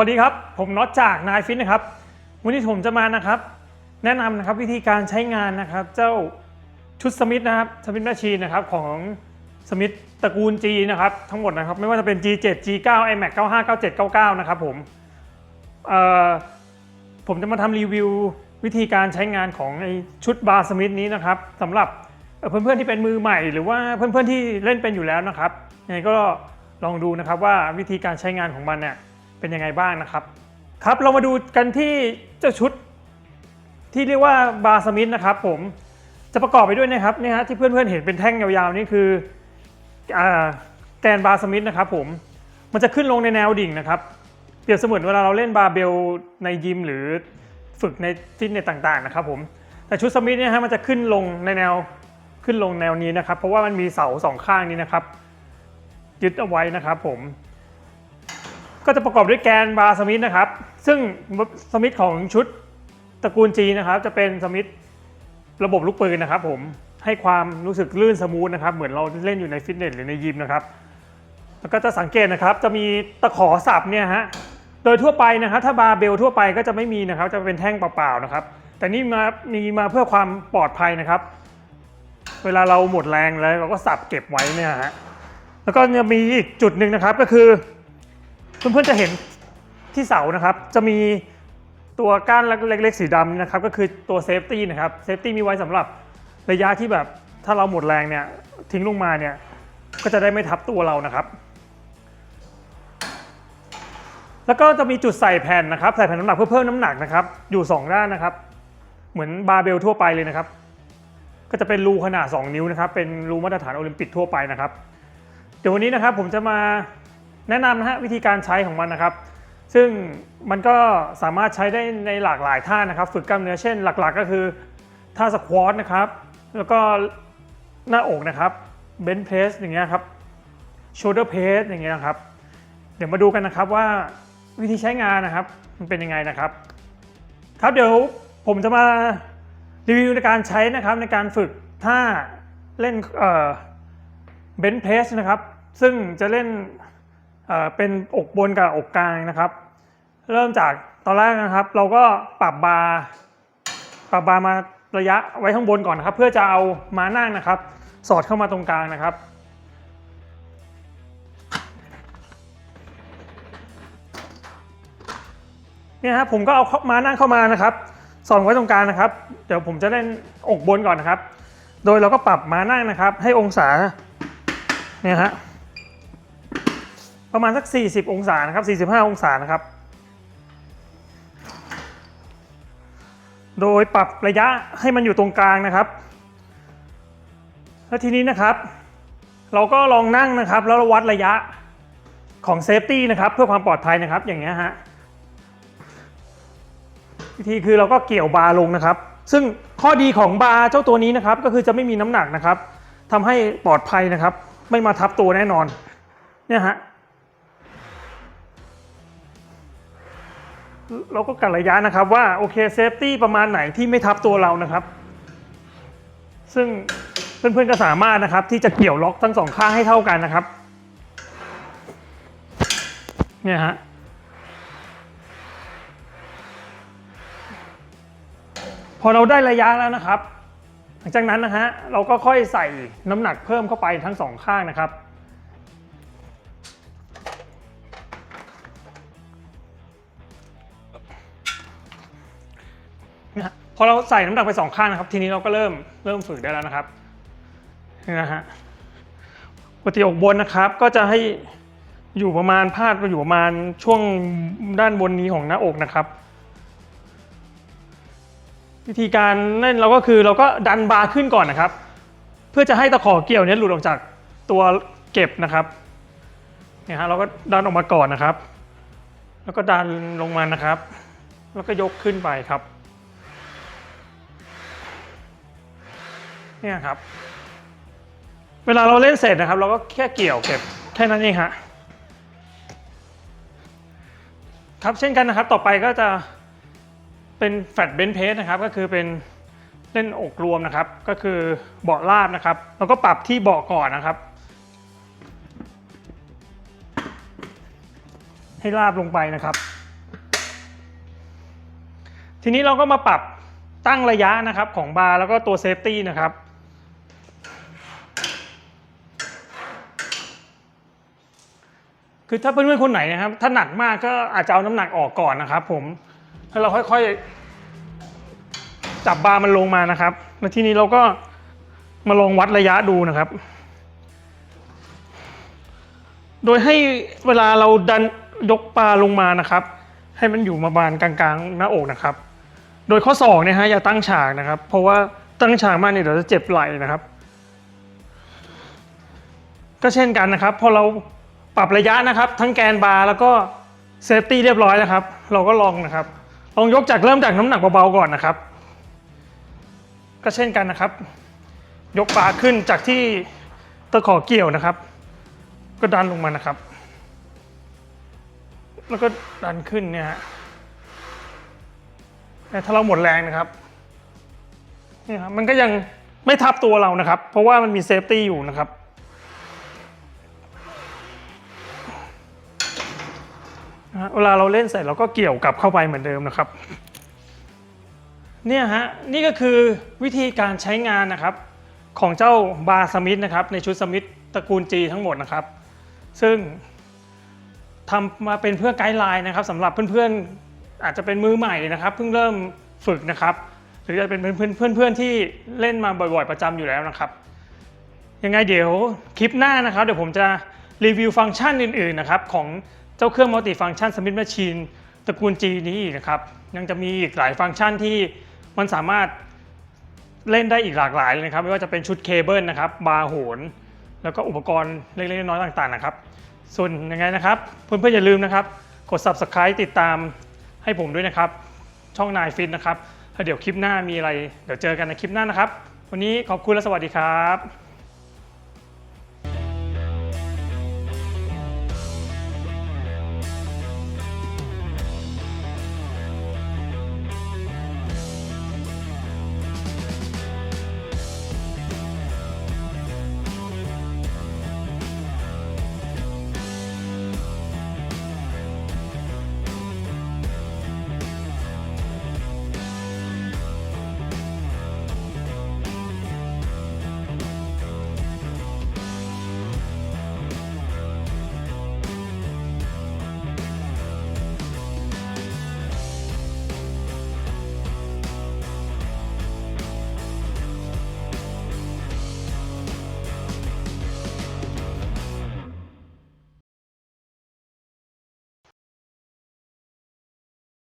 วัสดีครับ ผมน็อตจากนายฟิตนะครับ วันนี้ผมจะมานะครับ แนะนำนะครับวิธีการใช้งานนะครับ เจ้าชุดสมิธนะครับสมิธแมชชีนนะครับของสมิธตระกูล G นะครับ ทั้งหมดนะครับ ไม่ว่าจะเป็น G7 G9 iMac 95 97 99 นะครับผมผมจะมาทำรีวิววิธีการใช้งานของไอชุดบาร์สมิธนี้นะครับสำหรับเอ่อเพื่อนๆที่เป็นมือใหม่หรือว่าเพื่อนๆที่เล่นเป็นอยู่แล้วนะครับยังไงก็ลองดูนะครับว่าวิธีการใช้งานของมันเนี่ย เป็นยังไงบ้างนะครับ ครับเรามาดูกันที่เจ้าชุดที่เรียกว่าบาสมิธนะครับผมจะประกอบไปด้วยนะครับนี่ฮะที่เพื่อนๆเห็นเป็นแท่งยาวๆนี่คืออแกนบาสมิธนะครับผมมันจะขึ้นลงในแนวดิ่งนะครับ เปรียบเสมือนเวลาเราเล่นบาเบลในยิมหรือฝึกในฟิตเนสต่างๆนะครับผมแต่ชุดสมิธเนี่ยฮะมันจะขึ้นลงในแนวขึ้นลงแนวนี้นะครับ เพราะว่ามันมีเสาสองข้างนี้นะครับ ยึดเอาไว้นะครับผม ก็จะประกอบด้วยแกนบาร์สมิธนะครับ ซึ่งสมิธของชุดตระกูลจีนะครับ จะเป็นสมิธระบบลูกปืนนะครับ ผมให้ความรู้สึกลื่นสมูทนะครับ เหมือนเราเล่นอยู่ในฟิตเนสหรือในยิมนะครับ แล้วก็จะสังเกตนะครับ จะมีตะขอสับเนี่ยฮะโดยทั่วไปนะครับ ถ้าบาร์เบลทั่วไปก็จะไม่มีนะครับ จะเป็นแท่งเปล่าๆนะครับ แต่นี่มามีมาเพื่อความปลอดภัยนะครับ เวลาเราหมดแรงแล้วเราก็สับเก็บไว้เนี่ยฮะแล้วก็จะมีอีกจุดหนึ่งนะครับก็คือ เพื่อนๆจะเห็นที่เสานะครับ จะมีตัวก้านเล็กๆสีดำนะครับ ก็คือตัวเซฟตี้นะครับ เซฟตี้มีไว้สำหรับระยะที่แบบถ้าเราหมดแรงเนี่ยทิ้งลงมาเนี่ยก็จะได้ไม่ทับตัวเรานะครับ แล้วก็จะมีจุดใส่แผ่นนะครับ ใส่แผ่นน้ำหนักเพื่อเพิ่มน้ำหนักนะครับ อยู่ 2 ด้านนะครับ เหมือนบาร์เบลทั่วไปเลยนะครับ ก็จะเป็นรูขนาด 2 นิ้วนะครับ เป็นรูมาตรฐานโอลิมปิกทั่วไปนะครับ เดี๋ยววันนี้นะครับผมจะมา แนะนำนะฮะวิธีการใช้ของมันนะครับ ซึ่งมันก็สามารถใช้ได้ในหลากหลายท่านะครับ ฝึกกล้ามเนื้อเช่นหลักๆ ก็คือท่าสควอตนะครับ แล้วก็หน้าอกนะครับเบนเพรสอย่างเงี้ยครับโชเดอร์เพสอย่างเงี้ยครับ เดี๋ยวมาดูกันนะครับว่าวิธีใช้งานนะครับ มันเป็นยังไงนะครับ ครับเดี๋ยวผมจะมารีวิวในการใช้นะครับในการฝึกท่าเล่นเอ่อเบนเพรสนะครับ ซึ่งจะเล่น เป็นอกบนกับอกกลางนะครับ เริ่มจากตอนแรกนะครับ เราก็ปรับบาร์ปรับบาร์มาระยะไว้ข้างบนก่อนนะครับ เพื่อจะเอามานั่งนะครับ สอดเข้ามาตรงกลางนะครับ เนี่ยครับผมก็เอาเข้ามานั่งเข้ามานะครับสอดไว้ตรงกลางนะครับ เดี๋ยวผมจะเล่นอกบนก่อนนะครับ โดยเราก็ปรับมานั่งนะครับ ให้องศาเนี่ยฮะ ประมาณสัก 40 องศานะครับ 45 องศานะครับ โดยปรับระยะให้มันอยู่ตรงกลางนะครับ แล้วทีนี้นะครับ เราก็ลองนั่งนะครับ แล้ววัดระยะของเซฟตี้นะครับ เพื่อความปลอดภัยนะครับ อย่างเงี้ยฮะวิธีคือเราก็เกี่ยวบาร์ลงนะครับ ซึ่งข้อดีของบาร์เจ้าตัวนี้นะครับ ก็คือจะไม่มีน้ำหนักนะครับทำให้ปลอดภัยนะครับ ไม่มาทับตัวแน่นอนเนี่ยฮะ เราก็กัดระยะนะครับว่าโอเคเซฟตี้ประมาณไหนที่ไม่ทับตัวเรานะครับ ซึ่งเพื่อนๆก็สามารถนะครับที่จะเกี่ยวล็อกทั้งสองข้างให้เท่ากันนะครับเนี่ยฮะพอเราได้ระยะแล้วนะครับ หลังจากนั้นนะฮะเราก็ค่อยใส่น้ำหนักเพิ่มเข้าไปทั้งสองข้างนะครับ พอเราใส่น้ำหนักไปสองข้างนะครับ ทีนี้เราก็เริ่มเริ่มฝึกได้แล้วนะครับนี่นะฮะปกติอกบนนะครับ ก็จะให้อยู่ประมาณพาดไปอยู่ประมาณช่วงด้านบนนี้ของหน้าอกนะครับ วิธีการเล่นเราก็คือเราก็ดันบาร์ขึ้นก่อนนะครับ เพื่อจะให้ตะขอเกี่ยวเนี้หลุดออกจากตัวเก็บนะครับเนี่ยฮะเราก็ดันออกมาก่อนนะครับ แล้วก็ดันลงมานะครับ แล้วก็ยกขึ้นไปครับ เนี่ยครับ เวลาเราเล่นเสร็จนะครับ เราก็แค่เกี่ยวเก็บแค่นั้นเองฮะครับเช่นกันนะครับต่อไปก็จะเป็นแฟลตเบนเพสนะครับก็คือเป็นเล่นอกรวมนะครับ ก็คือเบาะราบนะครับเราก็ปรับที่เบาะก่อนนะครับ ให้ราบลงไปนะครับ ทีนี้เราก็มาปรับตั้งระยะนะครับของบาร์แล้วก็ตัวเซฟตี้นะครับ คือถ้าเพื่อนๆคนไหนนะครับ ถ้าหนักมากก็อาจจะเอาน้ำหนักออกก่อนนะครับ ผมแล้วเราค่อยๆ จับบาร์มันลงมานะครับ แล้วทีนี้เราก็มาลองวัดระยะดูนะครับ โดยให้เวลาเราดันยกปลาลงมานะครับ ให้มันอยู่ประมาณกลางๆ หน้าอกนะครับ โดยข้อศอกเนี่ยฮะอย่าตั้งฉากนะครับ เพราะว่าตั้งฉากมากเนี่ยเดี๋ยวจะเจ็บไหล่นะครับ ก็เช่นกันนะครับ พอเรา ปรับระยะนะครับ ทั้งแกนบาร์แล้วก็เซฟตี้เรียบร้อยนะครับ เราก็ลองนะครับ ลองยกจากเริ่มจากน้ำหนักเบาๆก่อนนะครับ ก็เช่นกันนะครับ ยกบาร์ขึ้นจากที่ตะขอเกี่ยวนะครับ ก็ดันลงมานะครับ แล้วก็ดันขึ้นเนี่ยฮะแต่ถ้าเราหมดแรงนะครับนี่ครับมันก็ยังไม่ทับตัวเรานะครับ เพราะว่ามันมีเซฟตี้อยู่นะครับ เวลาเราเล่นเสร็จเราก็เกี่ยวกลับเข้าไปเหมือนเดิมนะครับ เนี่ยฮะนี่ก็คือวิธีการใช้งานนะครับ ของเจ้าบาร์สมิธนะครับในชุดสมิธตระกูล G ทั้งหมดนะครับ ซึ่งทำมาเป็นเพื่อไกด์ไลน์นะครับสำหรับเพื่อนๆอาจจะเป็นมือใหม่นะครับ เพิ่งเริ่มฝึกนะครับ หรือจะเป็นเพื่อนๆที่เล่นมาบ่อยๆประจำอยู่แล้วนะครับยังไงเดี๋ยวคลิปหน้านะครับ เดี๋ยวผมจะรีวิวฟังก์ชันอื่นๆนะครับของ เจ้าเครื่องมัลติฟังก์ชันสมิธแมชชีนตระกูล G นี้อีกนะครับ ยังจะมีอีกหลายฟังก์ชันที่มันสามารถเล่นได้อีกหลากหลายเลยนะครับ ไม่ว่าจะเป็นชุดเคเบิลนะครับ บาร์โหน แล้วก็อุปกรณ์เล็กๆน้อยๆต่างๆนะครับ ส่วนยังไงนะครับ เพื่อนๆอย่าลืมนะครับ กด subscribe ติดตามให้ผมด้วยนะครับ ช่องนายฟิตนะครับแล้วเดี๋ยวคลิปหน้ามีอะไร เดี๋ยวเจอกันในคลิปหน้านะครับ วันนี้ขอบคุณและสวัสดีครับ